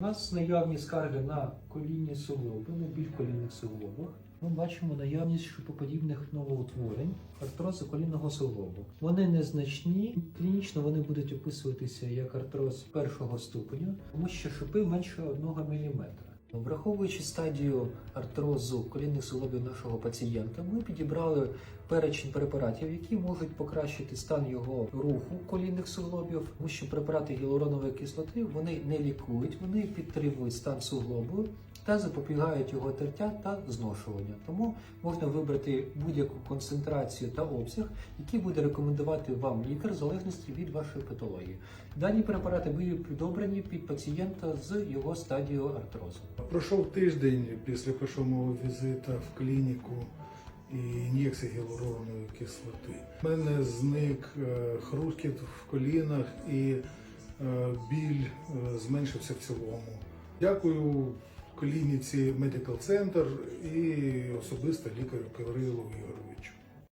У нас наявні скарги на колінні суглоби, на біль в колінних суглобах. Ми бачимо наявність шипоподібних новоутворень, артрозу колінного суглобу. Вони незначні, клінічно вони будуть описуватися як артроз першого ступеня, тому що шипи менше 1 мм. Враховуючи стадію артрозу колінних суглобів нашого пацієнта, ми підібрали перечень препаратів, які можуть покращити стан його руху колінних суглобів, тому що препарати гіалуронової кислоти вони не лікують, вони підтримують стан суглобу та запобігають його тертя та зношування. Тому можна вибрати будь-яку концентрацію та обсяг, який буде рекомендувати вам лікар в залежності від вашої патології. Дані препарати будуть підобрані під пацієнта з його стадією артрозу. Пройшов тиждень після першого мого візита в клініку і ін'єкції гіалуронової кислоти. У мене зник е, хрускіт в колінах і е, біль е, зменшився в цілому. Дякую клініці Medical Center і особисто лікарю Кирилу Ігоровичу.